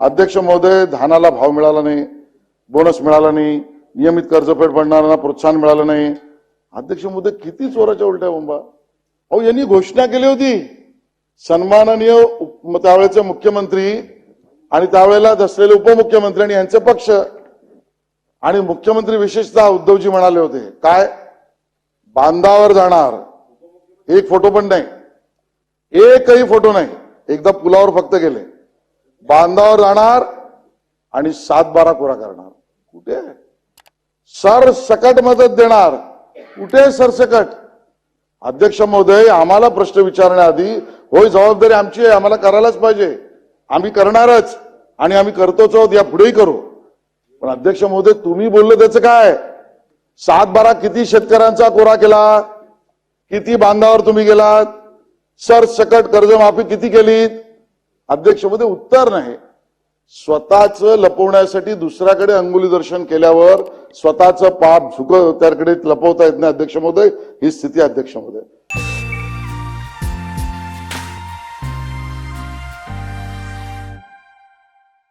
अध्यक्ष महोदय धानाला भाव मिळाला नाही बोनस मिळाला नाही नियमित कर्जफेड पडणाऱ्यांना प्रोत्साहन मिळालं नाही. अध्यक्ष महोदय किती चोराच्या उलट्या बोंबा अहो यांनी घोषणा केली होती. सन्माननीय उप- त्यावेळेचे मुख्यमंत्री आणि त्यावेळेला असलेले उपमुख्यमंत्री आणि यांचे पक्ष. आणि मुख्यमंत्री विशेषतः उद्धवजी म्हणाले होते काय? बांधावर जाणार. एक फोटो पण नाही. एकही फोटो नाही. एकदा पुलावर फक्त गेले. बांधावर जाणार आणि सात बारा कोरा करणार. कुठे? सर सकट मदत देणार. कुठे सरसकट अध्यक्ष महोदय आम्हाला प्रश्न विचारण्याआधी होय जबाबदारी आमची आहे आम्हाला करायलाच पाहिजे. आम्ही करणारच आणि आम्ही करतोच आहोत या पुढेही करू. पण अध्यक्ष महोदय तुम्ही बोललं त्याचं काय? सात बारा किती शेतकऱ्यांचा कोरा केला? किती बांधावर तुम्ही गेलात? सर सकट कर्जमाफी किती केलीत? अध्यक्षमध्ये उत्तर नाही. स्वतःच लपवण्यासाठी दुसऱ्याकडे अंगुली दर्शन केल्यावर स्वतःचं पाप झुक त्याकडे लपवता येत नाही अध्यक्ष महोदय ही स्थिती आहे, अध्यक्ष महोदय